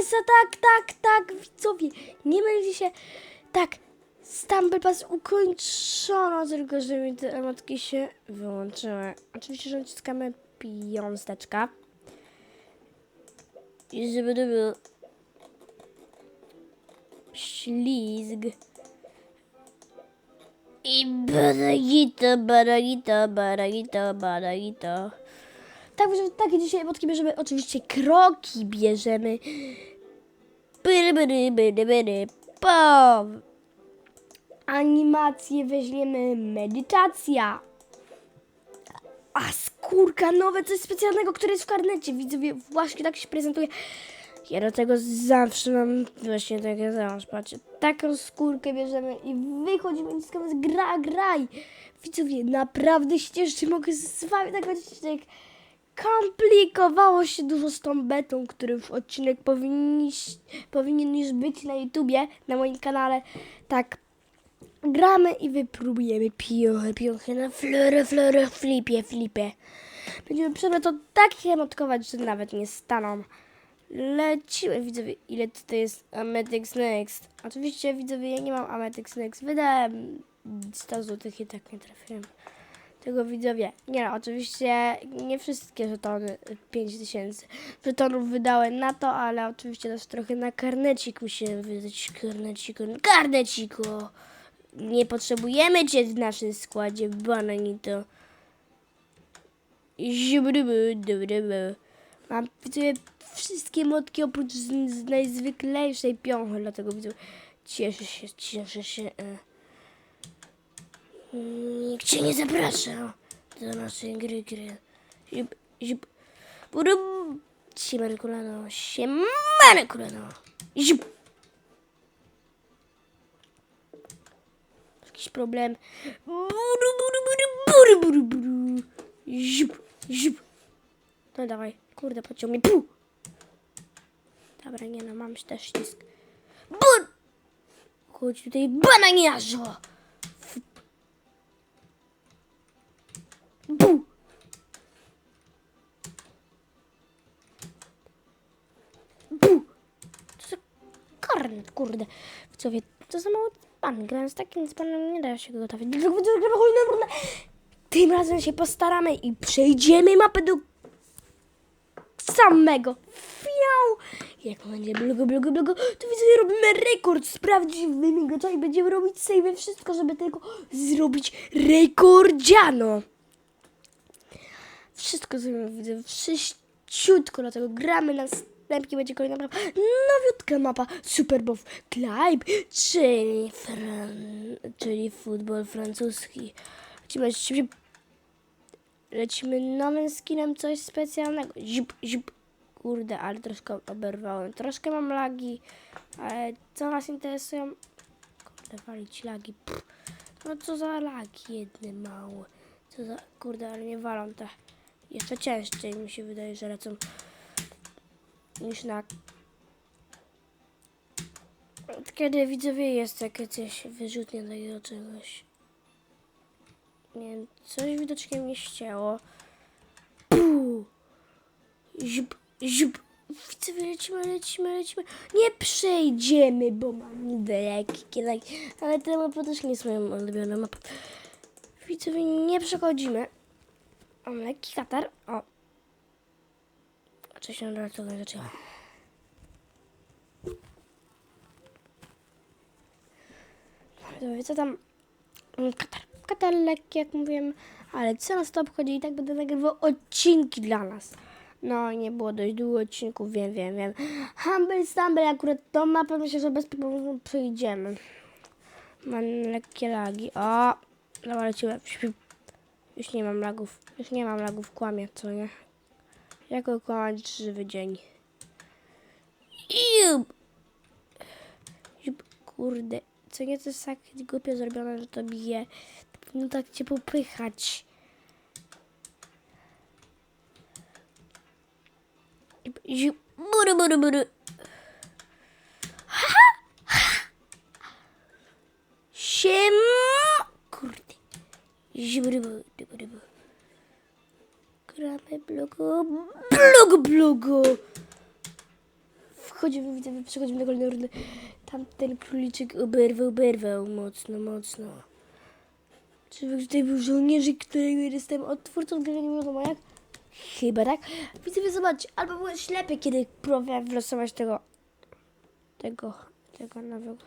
Nice'a, tak, tak, tak, widzowie, nie mylcie się, tak, Stumble Pass ukończono, tylko że mi te emotki się wyłączyły. Oczywiście, że naciskamy piąsteczka. I żeby to był ślizg. I baragito, baragito, baragito, baragito. Tak, takie dzisiaj emotki bierzemy. Oczywiście kroki bierzemy. Byry, byry. Po. Animację weźmiemy medytacja. A skórka nowe, coś specjalnego, które jest w karnecie. Widzowie, właśnie tak się prezentuje. Ja do tego zawsze mam właśnie takie załóż, patrzcie. Taką skórkę bierzemy i wychodzimy i z gra, graj. Widzowie, naprawdę się cieszę, że mogę z wami tak odcinek. Komplikowało się dużo z tą betą, który w odcinek powinni, powinien już być na YouTubie, na moim kanale. Tak, gramy i wypróbujemy piochy, piochy na florę, florę, flipie, flipie. Będziemy przedmiot to tak emotkować, że nawet nie staną. Lecimy, widzowie, ile tutaj jest Ametix Next. Oczywiście, widzowie, ja nie mam Ametix Next. Wydałem 100 zł i tak nie trafiłem. Tego widzowie. Nie no, oczywiście nie wszystkie żetony, 5000 żetonów wydałem na to, ale oczywiście też trochę na karnecik musiałem wydać. Karneciku, karneciku. Nie potrzebujemy cię w naszym składzie, bananito. Mam widzowie wszystkie motki oprócz z, z najzwyklejszej piąchy, dlatego widzę. Cieszę się, cieszę się. E. Nikt cię nie zaprasza do naszej gry, gry. Zip, zip. Burum. Siemane kolano, siemane kolano. Zip. Jakiś problem. Buru, buru, buru, buru, buru, buru. Zip, zip. No dawaj, kurde, podciął mnie. Puh. Dobra, nie no, mam też ścisk. Bur! Chodź tutaj, bananiarzo! Kurde. Widzowie, to za mało pan. Grając takim z panem nie da się go wolne. Tym razem się postaramy i przejdziemy mapę do samego finału. Jak będzie blugo, blugo, blugo, to widzowie robimy rekord z prawdziwymi graczami. Będziemy robić save wszystko, żeby tylko zrobić rekordziano. Wszystko zrobimy, widzę, wszyściutko, dlatego gramy na następnie będzie kolejna mapa, nowiutka mapa Superbow Climb, czyli, fran... czyli futbol francuski. Lecimy, lecimy, nowym skinem, coś specjalnego. Zip, zip. Kurde, ale troszkę oberwałem. Troszkę mam lagi, ale co nas interesują? Kurde, walić lagi. Pff. No co za lagi jedne małe. Co za, kurde, ale nie walą te. Jeszcze ciężciej mi się wydaje, że lecą niż na... Od Kiedy widzowie jest takie coś wyrzutnie takiego czegoś. Nie wiem, coś widocznie mnie ścięło. Puh! Ziup, ziup. Widzowie, lecimy, lecimy, lecimy. Nie przejdziemy, bo mam lekkie lagi. Ale ta mapa też nie jest moją ulubioną mapą. Widzowie, nie przechodzimy. Mam lekki katar. O. Się dlaczego nie zaczęła. Co tam? Mm, Katar. Katar lekki, jak mówiłem. Ale co nas to obchodzi? I tak będę nagrywał odcinki dla nas. No, nie było dość długo odcinków, wiem, wiem, wiem. Humble Stumble, akurat tą mapę myślę, że bez problemu przejdziemy. Mam lekkie lagi. O! Dobra, lecimy. Już nie mam lagów. Już nie mam lagów, kłamie, co nie? Jak okłamać żywy dzień? Jup, kurde. Co nie, to jest tak głupio zrobione, że to bije. No tak cię popychać. Buru, buru, buru. Siema! Kurde. Żibrybu, dybrybu. Gramy blogu, blogu, blogu. W Przechodzimy, do kolejnej rundy. Tamten króliczek oberwał, oberwał mocno, mocno. Czy tutaj był żołnierzyk, którego jestem odtwórcą gry, nie wiadomo jak? Chyba tak. Widzowie, zobaczcie, albo byłem ślepy, kiedy próbowałem wylosować tego, tego, tego nowego,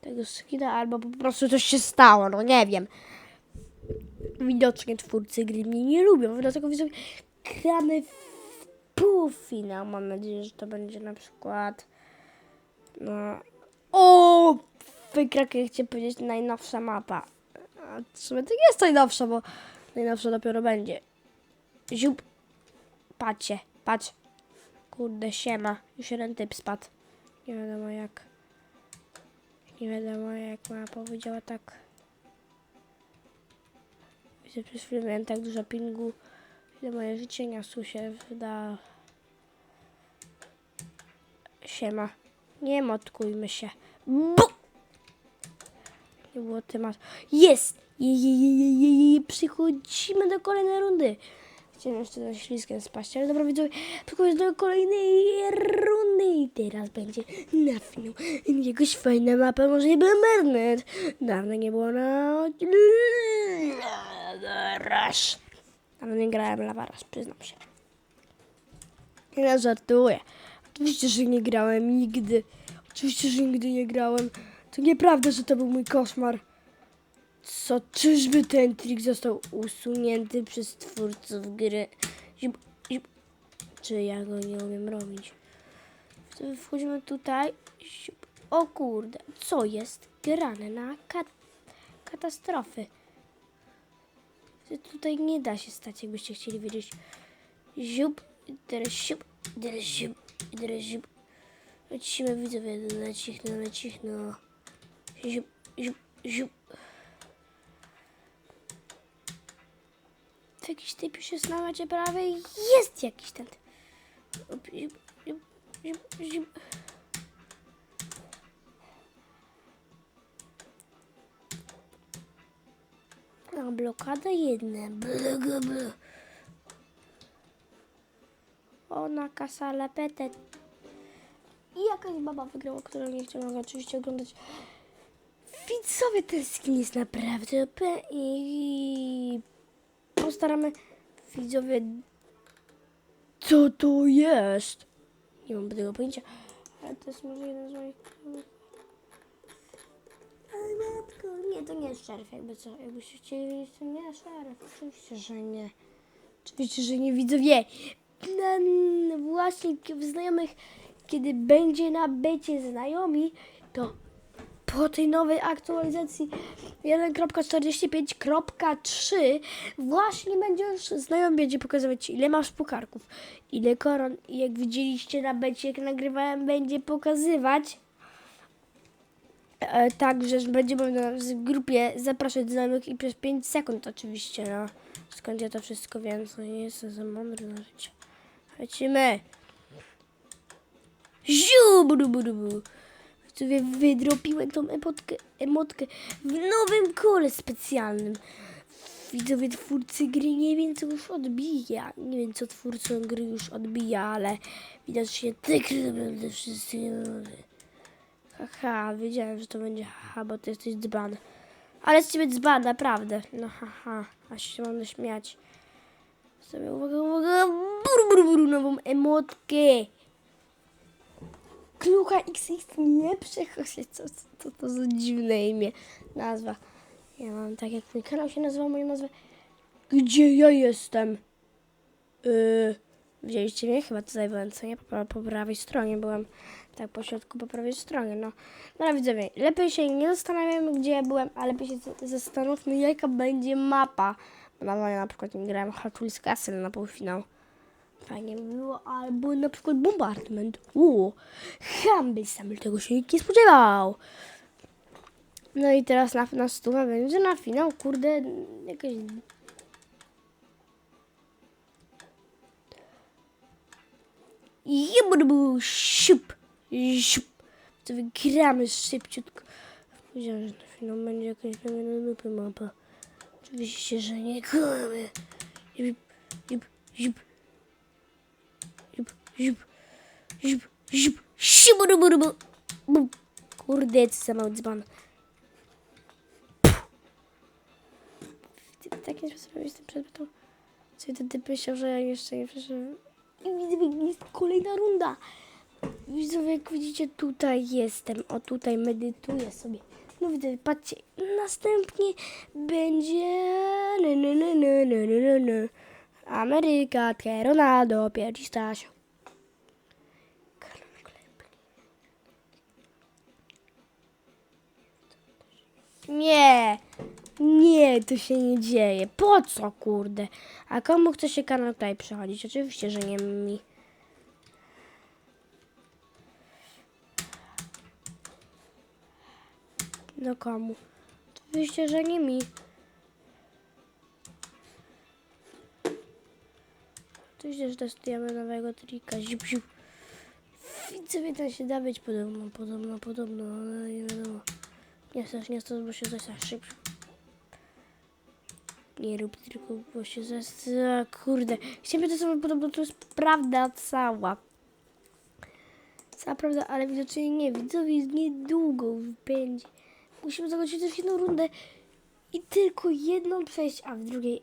tego skina, albo po prostu coś się stało, no nie wiem. Widocznie twórcy gry mnie nie lubią, dlatego widzowie, gramy w półfinał. Mam nadzieję, że to będzie na przykład, no, o, wykrak, jak chciałem powiedzieć, najnowsza mapa. A w sumie to nie jest najnowsza, bo najnowsza dopiero będzie. Ziup. Patrzcie, patrz. Kurde, siema. Już jeden typ spadł. Nie wiadomo jak. Nie wiadomo jak ma powiedziała tak. Widzę przez chwilę miałem tak dużo pingu. Ile moje życie niosło się wyda. Siema. Nie motkujmy się. Bu! Nie było tematu. Jest! Je. Przychodzimy do kolejnej rundy. Chciałem jeszcze na śliskiem spaść, ale dobra widzowie, przechodzimy do kolejnej rundy i teraz będzie na finał. Jakaś fajna mapa, może nie byłem Bernet. Dawno nie było na... Rush. Dawno nie grałem Lava przyznam się. Nie żartuję. Oczywiście, że nie grałem nigdy. Oczywiście, że nigdy nie grałem. To nieprawda, że to był mój koszmar. Co, czyżby ten trik został usunięty przez twórców gry? Ziup, ziup. Czy ja go nie umiem robić? Wchodzimy tutaj. Ziup. O kurde, co jest grane na kat katastrofy? Tutaj nie da się stać, jakbyście chcieli wiedzieć. Ziup, teraz siup, i teraz ziup, teraz ziup. Lecimy widzowie, lecich, no, lecich, no. Ziup, ziup, ziup. To jakiś typ już jest na prawej. Jest jakiś ten. ziup, ziup, ziup, ziup. A blokada jedna. Blu, blu. Ona kasa lepete. I jakaś baba wygrała, którą nie chciałam oczywiście oglądać. Widzowie, ten skin jest naprawdę OP i postaramy widzowie co to jest? Nie mam tego pojęcia, ale to jest może jeden z moich matko, nie, to nie jest szeryf, jakby co, jakbyście chcieli to nie jest szeryf, oczywiście, że nie. Oczywiście, że nie widzowie. Na, właśnie znajomych, kiedy będzie na becie znajomi, to po tej nowej aktualizacji 1.45.3 właśnie będzie już znajomy będzie pokazywać ile masz pukarków, ile koron i jak widzieliście na becie, jak nagrywałem, będzie pokazywać e, tak, że będziemy na w grupie zapraszać znajomych i przez 5 sekund oczywiście, no. Skąd ja to wszystko wiem, co nie jestem za mądry na życie. Lecimy! Ziu, buru, buru, buru. Sobie wydropiłem tą emotkę, emotkę w nowym kole specjalnym. Widzowie twórcy gry nie wiem co już odbija. Nie wiem co twórcą gry już odbija, ale widocznie tykry będę wszyscy. Haha, wiedziałem, że to będzie haha, bo ty jesteś dzban. Ale z ciebie dzban, naprawdę. No haha, aż się mam śmiać. Sobie uwaga, uwaga, buru, buru, buru, nową emotkę. Klucha XX nie przechodzi. Co, co, co to za dziwne imię, nazwa. Ja mam tak jak mój kanał się nazywa, moją nazwę. Gdzie ja jestem? Yy, widzieliście mnie? Chyba tutaj byłem, co nie? Po, po prawej stronie byłem. Tak, po środku, po prawej stronie, no. No ale widzowie, lepiej się nie zastanawiamy, gdzie ja byłem, a lepiej się zastanówmy, jaka będzie mapa. Bo na na przykład nie grałem Hot Wheels Castle na półfinał. Fajnie by było, albo na przykład bombardment. Uuu, Humble sam tego się nie spodziewał. No i teraz na, na stówę będzie na finał, kurde, jakaś... Jebudbu, siup, siup. To wygramy szybciutko. Powiedziałem, że to finał będzie jakaś nowa lupy mapa. Oczywiście, że nie kłamy. Zip, zip, zip. Zip, zip, zip, zip. Siburuburubu. Kurde, co za mały dzban. Takim sposobem jestem przed to. Czyli wtedy myślał, że ja jeszcze nie przeszedłem. Widzę, jest kolejna runda. Widzowie, jak widzicie, tutaj jestem. O, tutaj medytuję sobie. No widzę, patrzcie, następnie będzie... ny, ny, ny, ny, ny, ny, ny. Ameryka, Ronaldo, Pierci Stasio. Nie, nie, to się nie dzieje. Po co, kurde? A komu chce się kanał tutaj przechodzić? Oczywiście, że nie mi. No komu? Oczywiście, że nie mi. Oczywiście, że testujemy nowego trika. Ziup, ziup. Widzowie, to się da być podobno, podobno, podobno, ale nie wiadomo. Nie chcesz, nie chcesz, bo się zesrasz szybko. Nie rób tylko, bo się zesra... Kurde. Chciałem to samo podobno, to jest prawda cała. Cała prawda, ale widocznie nie. Widzowie niedługo będzie. Musimy zakończyć też jedną rundę i tylko jedną przejść, a w drugiej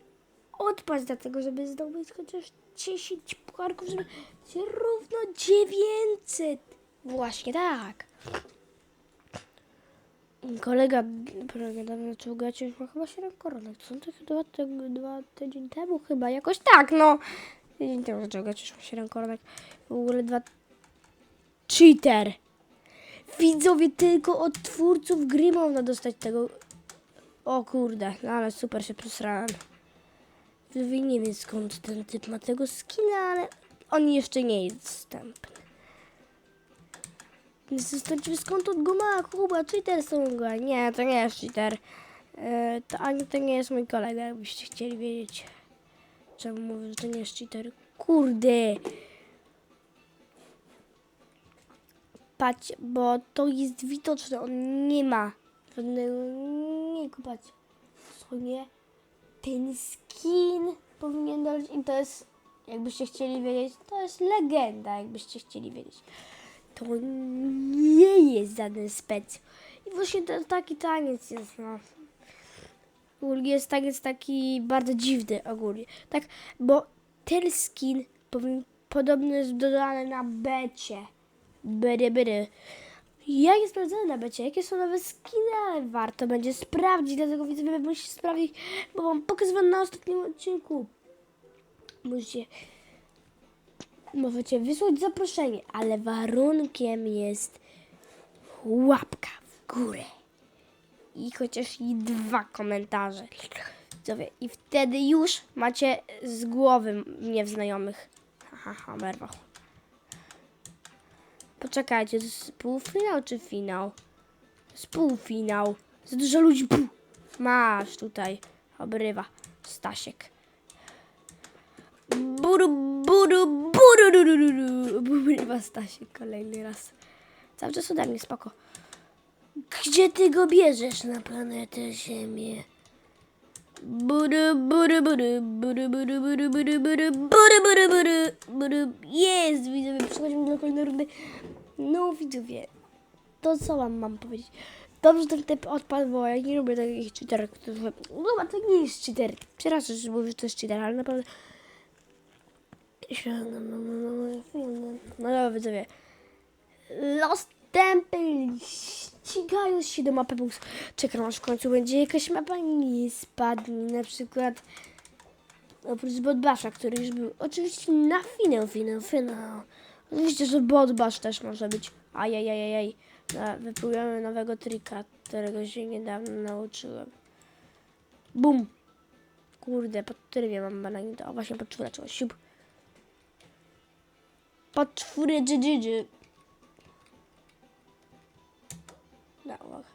odpaść dlatego, żeby zdobyć chociaż 10 pucharków, żeby równo 900. Właśnie tak. Kolega, dawno zaczął grać, już ma chyba 7 koronek. Są to dwa, te, dwa tydzień temu chyba, jakoś tak, no. Tydzień temu zaczął grać, już ma 7 koronek. W ogóle dwa... Cheater! Widzowie tylko od twórców gry można dostać tego... O kurde, no ale super się przesrałem. Nie wiem skąd ten typ ma tego skina, ale on jeszcze nie jest dostępny. Zostańcie skąd od go ma, Kuba, cheater go. Nie, to nie jest cheater. E, to ani to nie jest mój kolega, jakbyście chcieli wiedzieć. Czemu mówię, że to nie jest cheater. Kurde. Patrz, bo to jest widoczne, on nie ma żadnego, nie kupać. Co nie? Ten skin powinien dać i to jest, jakbyście chcieli wiedzieć, to jest legenda, jakbyście chcieli wiedzieć to nie jest żaden spec. I właśnie to, taki taniec jest, no. Jest taniec taki bardzo dziwny ogólnie. Tak, bo ten skin powinien, podobno jest dodany na becie. Byry, byry. Ja nie sprawdzałem na becie, jakie są nowe skiny, ale warto będzie sprawdzić, dlatego widzowie musicie sprawdzić, bo wam pokazywałem na ostatnim odcinku. Musicie możecie wysłać zaproszenie, ale warunkiem jest łapka w górę i chociaż i dwa komentarze. I wtedy już macie z głowy mnie w znajomych. Haha, ha, merwa. Poczekajcie, to jest półfinał czy finał? To jest półfinał. Za dużo ludzi. Puh. Masz tutaj. Obrywa. Stasiek. Buru, buru, Buru, Stasiek kolejny raz. Cały czas ode spoko. Gdzie ty go bierzesz na planetę Ziemię? Buru, buru, buru, buru, buru, buru, buru, buru, buru, buru. Jest, widzowie, przechodzimy do kolejnej rundy. No, widzowie, to co wam mam powiedzieć? Dobrze, ten typ odpadł, bo ja nie lubię takich cheaterów, którzy... No, to nie jest cheater. Przepraszam, że mówię, to jest cheater, ale naprawdę... No dobra, widzowie. Lost Temple ścigają się do mapy bus. Czekam aż w końcu będzie jakaś mapa nie spadnie. Na przykład oprócz Bodbasza, który już był. Oczywiście na finał, finał, finał. Oczywiście, że Bodbasz też może być. Ajajajajaj. No, wypróbujemy nowego trika, którego się niedawno nauczyłem. Bum. Kurde, pod ja mam bananie? To właśnie pod czwóreczką. Siup. Dżidżidży. No, uwaga.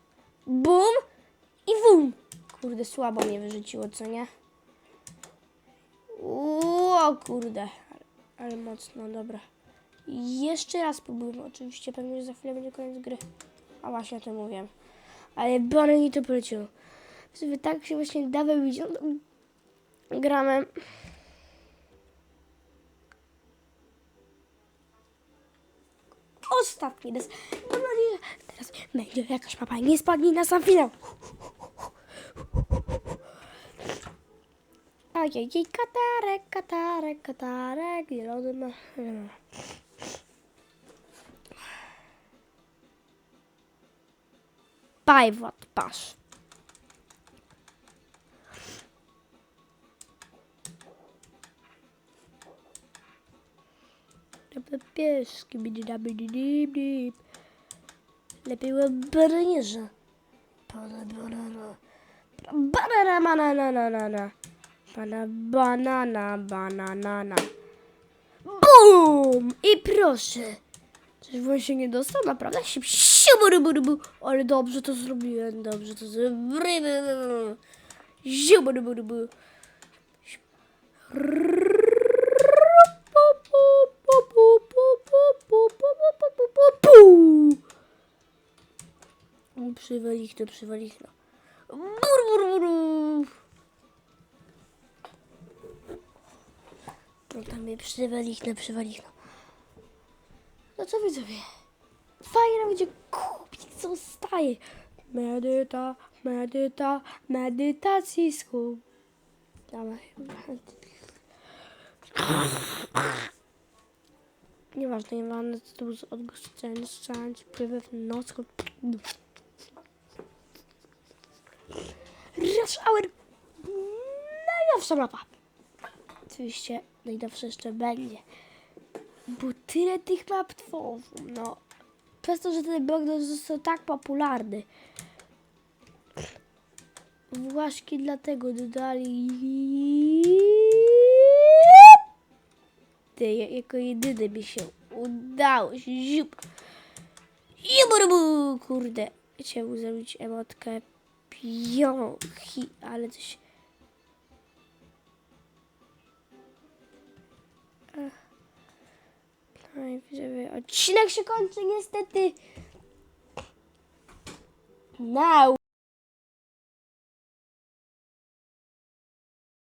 Bum i wum. Kurde, słabo mnie wyrzuciło, co nie? O kurde. Ale, mocno, dobra. Jeszcze raz próbujmy. Oczywiście pewnie za chwilę będzie koniec gry. A właśnie o tym mówiłem. Ale banani to poleciło. Sobie tak się właśnie da wybić. No, to gramy. ostatni raz. Mam nadzieję, że teraz będzie jakaś mapa i nie spadnie na sam finał. Ojej, katarek, katarek, katarek, zielony ma... Pasz. Pieski, łabrnierze. Pana banana. Banana, banana. Pana banana, banana. BUM! I proszę. Coś właśnie nie dostał? Naprawdę? Się siuburuburubu. Ale dobrze to zrobiłem, dobrze to zrobiłem. Siuburuburubu. Przywalichno, przywalichno. Bur, bur, bur. No tam mnie przywalichno, przywalichno. No co widzowie? Fajnie będzie kupić, co staje. Medyta, medyta, medytacji skup. Dawaj. Nieważne, nieważne, to był za odgłos sceny, sceny, wpływy w noc. Rush Hour! Najnowsza mapa. Oczywiście najnowsza jeszcze będzie. Bo tyle tych map tworzą, no. Przez to, że ten blok został tak popularny. Właśnie dlatego dodali... Ty, jako jedyny mi się udało. Ziup. Juburbu, kurde. Chciałem zrobić emotkę pionki, ale coś... Odcinek się kończy niestety. Now.